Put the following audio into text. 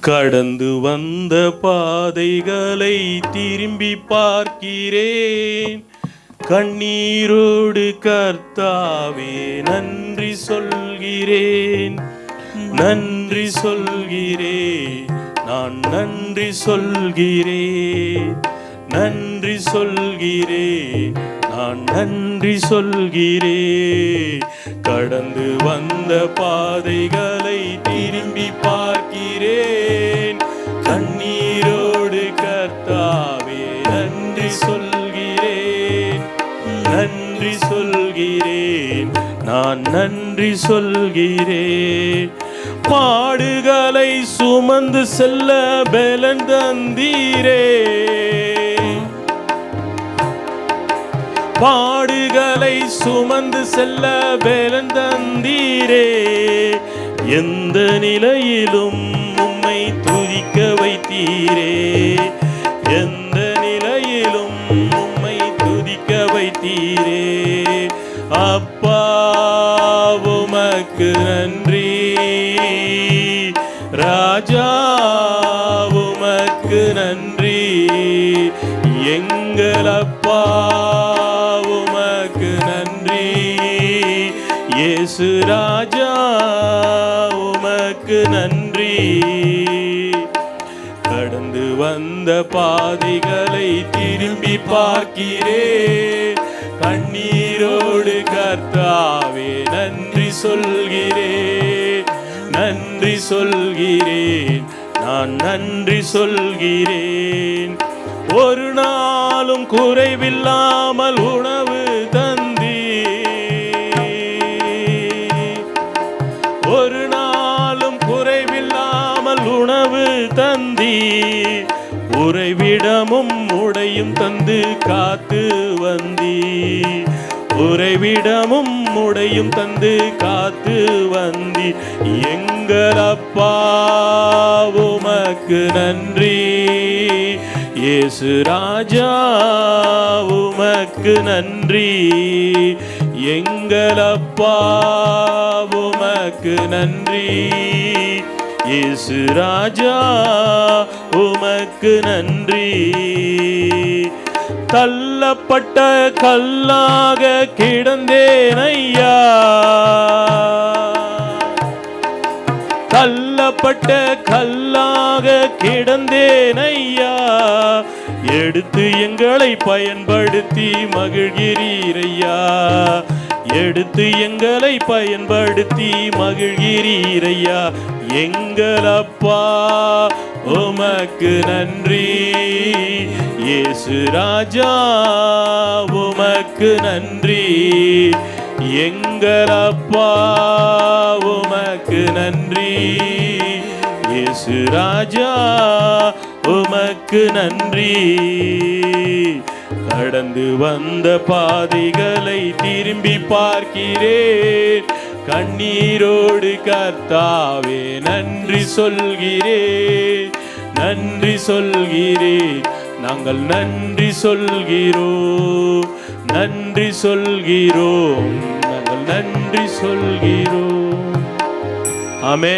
கடந்து வந்த பாதைகளை திரும்பி பார்க்கிறேன். கண்ணீரோடு கர்த்தாவே நன்றி சொல்கிறேன். நன்றி சொல்கிறேன் நான் நன்றி சொல்கிறேன். நன்றி சொல்கிறேன் நான் நன்றி சொல்கிறேன் கடந்து வந்த பாதைகளை திரும்பி பார்க்கிறேன். கண்ணீரோடு கர்த்தாவே நன்றி சொல்கிறேன். நன்றி சொல்கிறேன். நான் நன்றி சொல்கிறேன். பாடுகளை சுமந்து செல்ல பலன் தந்தீரே. பாடுகளை சுமந்து செல்ல வேலன் தந்தீரே. எந்த நிலையிலும் உம்மை துதிக்க வைத்தீரே. எந்த நிலையிலும் உம்மை துதிக்க வைத்தீரே. அப்பா உமக்கு நன்றி. ராஜா நன்றி இயேசு ராஜா உமக்கு நன்றி. கடந்து வந்த பாதைகளை திரும்பி பார்க்கிறே. கண்ணீரோடு கர்த்தாவே நன்றி சொல்கிறேன் நன்றி சொல்கிறேன் நான் நன்றி சொல்கிறேன். ஒரு நாளும் குறைவில்லாமல் தந்தி. உறைவிடமும் உடையும் தந்து காத்து வந்தி. உறைவிடமும் உடையும் தந்து காத்து வந்தி. எங்கள் அப்பா உமக்கு நன்றி. இயேசு ராஜா உமக்கு நன்றி. எங்கள் அப்பா உமக்கு நன்றி. இயேசு ராஜா உமக்கு நன்றி. தள்ளப்பட்ட கல்லாக கிடந்தேன் ஐயா. தள்ளப்பட்ட கல்லாக கிடந்தேன் ஐயா. எடுத்து எங்களை பயன்படுத்தி மகிழ்கிறீரையா எடுத்து எங்களை பயன்படுத்தி மகிழ்கிறீரையா எங்கள் அப்பா உமக்கு நன்றி. இயேசு ராஜா உமக்கு நன்றி. எங்கள் அப்பா உமக்கு நன்றி. இயேசு ராஜா உமக்கு நன்றி. கடந்து வந்த பாதைகளை திரும்பி பார்க்கிறேன். கண்ணீரோடு கர்த்தாவே நன்றி சொல்கிறே நன்றி சொல்கிறே. நாங்கள் நன்றி சொல்கிறோம் நன்றி சொல்கிறோம். நாங்கள் நன்றி சொல்கிறோம். ஆமென்.